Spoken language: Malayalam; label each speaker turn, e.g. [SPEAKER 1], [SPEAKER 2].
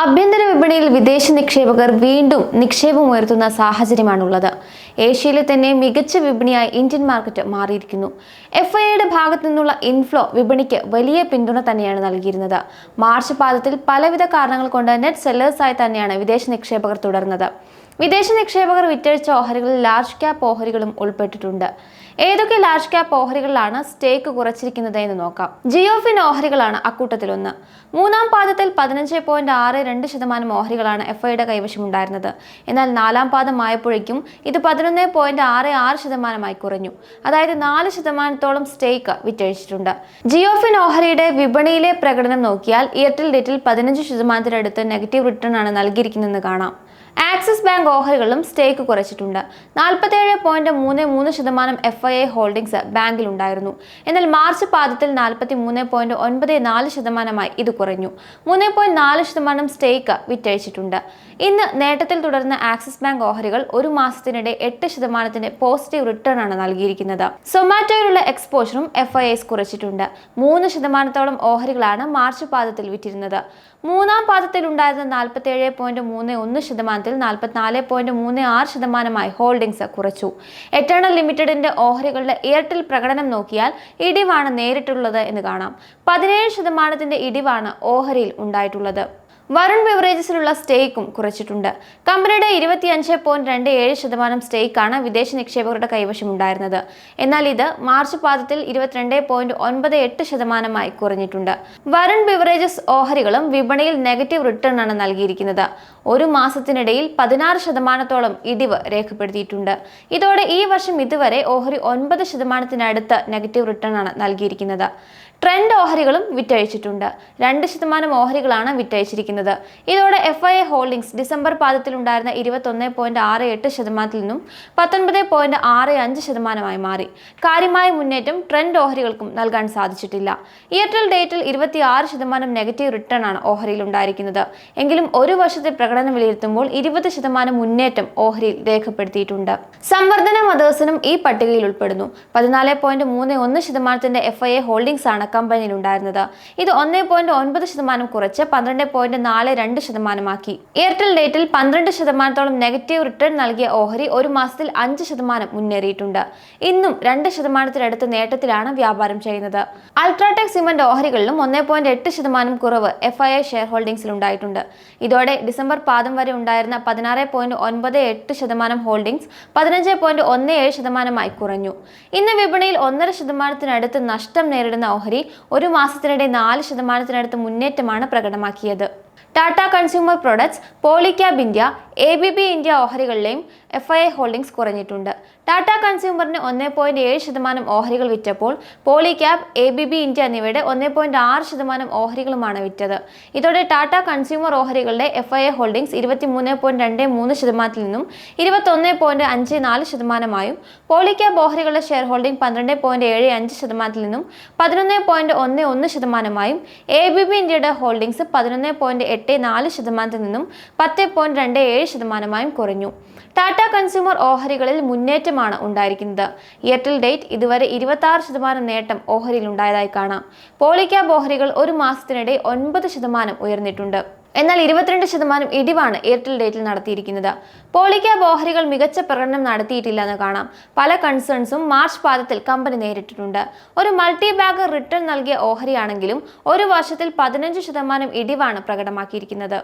[SPEAKER 1] ആഭ്യന്തര വിപണിയിൽ വിദേശ നിക്ഷേപകർ വീണ്ടും നിക്ഷേപം ഉയർത്തുന്ന സാഹചര്യമാണുള്ളത്. ഏഷ്യയിലെ തന്നെ മികച്ച വിപണിയായി ഇന്ത്യൻ മാർക്കറ്റ് മാറിയിരിക്കുന്നു. എഫ് ഐ ഐയുടെ ഭാഗത്തു നിന്നുള്ള ഇൻഫ്ലോ വിപണിക്ക് വലിയ പിന്തുണ തന്നെയാണ് നൽകിയിരുന്നത്. മാർച്ച് പാദത്തിൽ പലവിധ കാരണങ്ങൾ കൊണ്ട് നെറ്റ് സെല്ലേഴ്സായി തന്നെയാണ് വിദേശ നിക്ഷേപകർ തുടർന്നത്. വിദേശ നിക്ഷേപകർ വിറ്റഴിച്ച ഓഹരികളിൽ ലാർജ് ക്യാപ് ഓഹരികളും ഉൾപ്പെട്ടിട്ടുണ്ട്. ഏതൊക്കെ ലാർജ് ക്യാപ് ഓഹരികളിലാണ് സ്റ്റേക്ക് കുറച്ചിരിക്കുന്നത് എന്ന് നോക്കാം. ജിയോഫിൻ ഓഹരികളാണ് അക്കൂട്ടത്തിലൊന്ന്. മൂന്നാം പാദത്തിൽ പതിനഞ്ച് പോയിന്റ് ആറ് രണ്ട് ശതമാനം ഓഹരികളാണ് എഫ് ഐയുടെ കൈവശമുണ്ടായിരുന്നത്. എന്നാൽ നാലാം പാദമായപ്പോഴേക്കും ഇത് പതിനൊന്ന് പോയിന്റ് ആറ് ആറ് ശതമാനമായി കുറഞ്ഞു. അതായത് നാല് ശതമാനത്തോളം സ്റ്റേക്ക് വിറ്റഴിച്ചിട്ടുണ്ട്. ജിയോഫിൻ ഓഹരിയുടെ വിപണിയിലെ പ്രകടനം നോക്കിയാൽ എയർടെൽ ഡേറ്റിൽ പതിനഞ്ച് ശതമാനത്തിനടുത്ത് നെഗറ്റീവ് റിട്ടേൺ ആണ് നൽകിയിരിക്കുന്നതെന്ന് കാണാം. ആക്സിസ് ബാങ്ക് ഓഹരികളിലും സ്റ്റേക്ക് കുറച്ചിട്ടുണ്ട്. നാൽപ്പത്തേഴ് പോയിന്റ് മൂന്ന് മൂന്ന് ശതമാനം എഫ് ഐ ഐ ഹോൾഡിംഗ്സ് ബാങ്കിലുണ്ടായിരുന്നു. എന്നാൽ മാർച്ച് പാദത്തിൽ നാൽപ്പത്തി മൂന്ന് പോയിന്റ് ഒൻപത് നാല് ശതമാനമായി ഇത് കുറഞ്ഞു. മൂന്ന് പോയിന്റ് നാല് ശതമാനം സ്റ്റേക്ക് വിറ്റഴിച്ചിട്ടുണ്ട്. ഇന്ന് നേട്ടത്തിൽ തുടർന്ന ആക്സിസ് ബാങ്ക് ഓഹരികൾ ഒരു മാസത്തിനിടെ എട്ട് ശതമാനത്തിന്റെ പോസിറ്റീവ് റിട്ടേൺ ആണ് നൽകിയിരിക്കുന്നത്. സൊമാറ്റോയിലുള്ള എക്സ്പോഷറും എഫ് ഐ എസ് കുറച്ചിട്ടുണ്ട്. മൂന്ന് ശതമാനത്തോളം ഓഹരികളാണ് മാർച്ച് പാദത്തിൽ വിറ്റിരുന്നത്. മൂന്നാം പാദത്തിൽ ഉണ്ടായിരുന്ന നാൽപ്പത്തേഴ് പോയിന്റ് മൂന്ന് ഒന്ന് ശതമാനത്തിൽ നാൽപ്പത്തിനാല് പോയിന്റ് മൂന്ന് ആറ് ശതമാനമായി ഹോൾഡിംഗ്സ് കുറച്ചു. എറ്റേണൽ ലിമിറ്റഡിന്റെ ഓഹരികളുടെ എയർടെൽ പ്രകടനം നോക്കിയാൽ ഇടിവാണ് നേരിട്ടുള്ളത് എന്ന് കാണാം. പതിനേഴ് ശതമാനത്തിന്റെ ഇടിവാണ് ഓഹരിയിൽ ഉണ്ടായിട്ടുള്ളത്. വരുൺ ബിവറേജസിലുള്ള സ്റ്റേക്കും കുറച്ചിട്ടുണ്ട്. കമ്പനിയുടെ ഇരുപത്തിയഞ്ച് പോയിന്റ് രണ്ട് ഏഴ് ശതമാനം സ്റ്റേക്കാണ് വിദേശ നിക്ഷേപകരുടെ കൈവശമുണ്ടായിരുന്നത്. എന്നാൽ ഇത് മാർച്ച് പാദത്തിൽ ഇരുപത്തിരണ്ട് പോയിന്റ് ഒൻപത് എട്ട് ശതമാനമായി കുറഞ്ഞിട്ടുണ്ട്. വരുൺ ബിവറേജസ് ഓഹരികളും വിപണിയിൽ നെഗറ്റീവ് റിട്ടേൺ ആണ് നൽകിയിരിക്കുന്നത്. ഒരു മാസത്തിനിടയിൽ പതിനാറ് ശതമാനത്തോളം ഇടിവ് രേഖപ്പെടുത്തിയിട്ടുണ്ട്. ഇതോടെ ഈ വർഷം ഇതുവരെ ഓഹരി ഒൻപത് ശതമാനത്തിനടുത്ത് നെഗറ്റീവ് റിട്ടേൺ ആണ് നൽകിയിരിക്കുന്നത്. ട്രെൻഡ് ഓഹരികളും വിറ്റഴിച്ചിട്ടുണ്ട്. രണ്ട് ശതമാനം ഓഹരികളാണ് വിറ്റഴിച്ചിരിക്കുന്നത്. ഇതോടെ F I A holdings December പാദത്തിലുണ്ടായിരുന്ന ഇരുപത്തൊന്ന് പോയിന്റ് ആറ് എട്ട് ശതമാനത്തിൽ നിന്നും പത്തൊൻപത് പോയിന്റ് ആറ് അഞ്ച് ശതമാനമായി മാറി. കാര്യമായ മുന്നേറ്റം ട്രെൻഡ് ഓഹരികൾക്കും നൽകാൻ സാധിച്ചിട്ടില്ല. എയർടെൽ ഡേറ്റിൽ ഇരുപത്തിയാറ് ശതമാനം നെഗറ്റീവ് റിട്ടേൺ ആണ് ഓഹരിയിൽ ഉണ്ടായിരിക്കുന്നത്. എങ്കിലും ഒരു വർഷത്തെ പ്രകടനം വിലയിരുത്തുമ്പോൾ ഇരുപത് ശതമാനം മുന്നേറ്റം ഓഹരിയിൽ രേഖപ്പെടുത്തിയിട്ടുണ്ട്. സംവർദ്ധന മദേഴ്സിനും ഈ പട്ടികയിൽ ഉൾപ്പെടുന്നു. പതിനാല് പോയിന്റ് മൂന്ന് ഒന്ന് ശതമാനത്തിന്റെ എഫ് ഐ എ ഹോൾഡിംഗ്സ് ആണ് കമ്പനിയിൽ ഉണ്ടായിരുന്നത് ഇത് ഒന്നേ പോയിന്റ് ഒൻപത് ശതമാനം കുറച്ച് പന്ത്രണ്ട് പോയിന്റ് നാല് രണ്ട് ശതമാനമാക്കി. എയർടെൽ ഡേറ്റിൽ പന്ത്രണ്ട് ശതമാനത്തോളം നെഗറ്റീവ് റിട്ടേൺ നൽകിയ ഓഹരി ഒരു മാസത്തിൽ അഞ്ച് ശതമാനം മുന്നേറിയിട്ടുണ്ട്. ഇന്നും രണ്ട് ശതമാനത്തിനടുത്ത് നേട്ടത്തിലാണ് വ്യാപാരം ചെയ്യുന്നത്. അൾട്രാടെക് സിമന്റ് ഓഹരികളിലും ഒന്നേ പോയിന്റ് എട്ട് ശതമാനം കുറവ് എഫ് ഐ ഐ ഷെയർ ഹോൾഡിംഗ്സിൽ ഉണ്ടായിട്ടുണ്ട്. ഇതോടെ ഡിസംബർ പാദം വരെ ഉണ്ടായിരുന്ന പതിനാറ് പോയിന്റ് ഒൻപത് എട്ട് ശതമാനം ഹോൾഡിംഗ്സ് പതിനഞ്ച് പോയിന്റ് ഒന്ന് ഏഴ് ശതമാനമായി കുറഞ്ഞു. ഇന്ന് വിപണിയിൽ ഒന്നര ശതമാനത്തിനടുത്ത് നഷ്ടം നേരിടുന്ന ഓഹരി ഒരു മാസത്തിനിടെ നാല് ശതമാനത്തിനടുത്ത് മുന്നേറ്റമാണ് പ്രകടമാക്കിയത് Tata consumer products Polycab India A B B India ഓഹരികളിലെയും F I I holdings കുറഞ്ഞിട്ടുണ്ട്. ടാറ്റ കൺസ്യൂമറിന് ഒന്ന് പോയിന്റ് ഏഴ് ശതമാനം ഓഹരികൾ വിറ്റപ്പോൾ Polycab A B B India എന്നിവയുടെ ഒന്ന് പോയിന്റ് ആറ് ശതമാനം ഓഹരികളുമാണ് വിറ്റത്. ഇതോടെ ടാറ്റ കൺസ്യൂമർ ഓഹരികളുടെ എഫ് ഐ ഐ ഹോൾഡിംഗ്സ് ഇരുപത്തിമൂന്ന് പോയിന്റ് രണ്ട് മൂന്ന് ശതമാനത്തിൽ നിന്നും ഇരുപത്തൊന്ന് പോയിന്റ് അഞ്ച് നാല് ശതമാനമായും പോളിക്യാബ് ഓഹരികളുടെ ഷെയർ ഹോൾഡിംഗ് പന്ത്രണ്ട് പോയിന്റ് ഏഴ് അഞ്ച് ശതമാനത്തിൽ നിന്നും പതിനൊന്ന് പോയിന്റ് ഒന്ന് ഒന്ന് ശതമാനമായും എ ബി ബി ഇന്ത്യയുടെ ഹോൾഡിംഗ്സ് പതിനൊന്ന് പോയിന്റ് എട്ട് നാല് ശതമാനത്തിൽ നിന്നും പത്ത് പോയിന്റ് രണ്ട് ഏഴ് ശതമാനമായും കുറഞ്ഞു. ടാറ്റ കൺസ്യൂമർ ഓഹരികളിൽ മുന്നേറ്റമാണ് ഉണ്ടായിരിക്കുന്നത്. എയർടെൽ ഡേറ്റ് ഇതുവരെ ഇരുപത്തി ആറ് ശതമാനം നേട്ടം ഓഹരിയിൽ ഉണ്ടായതായി കാണാം. പോളിക്യാബ് ഓഹരികൾ ഒരു മാസത്തിനിടെ ഒൻപത് ശതമാനം ഉയർന്നിട്ടുണ്ട്. എന്നാൽ ഇരുപത്തിരണ്ട് ശതമാനം ഇടിവാണ് എയർടെൽ ഡേറ്റിൽ നടത്തിയിരിക്കുന്നത്. പോളിക്യാബ് ഓഹരികൾ മികച്ച പ്രകടനം നടത്തിയിട്ടില്ലെന്ന് കാണാം. പല കൺസേൺസും മാർച്ച് പാദത്തിൽ കമ്പനി നേരിട്ടിട്ടുണ്ട്. ഒരു മൾട്ടി ബാഗ് റിട്ടേൺ നൽകിയ ഓഹരിയാണെങ്കിലും ഒരു വർഷത്തിൽ പതിനഞ്ച് ശതമാനം ഇടിവാണ് പ്രകടമാക്കിയിരിക്കുന്നത്.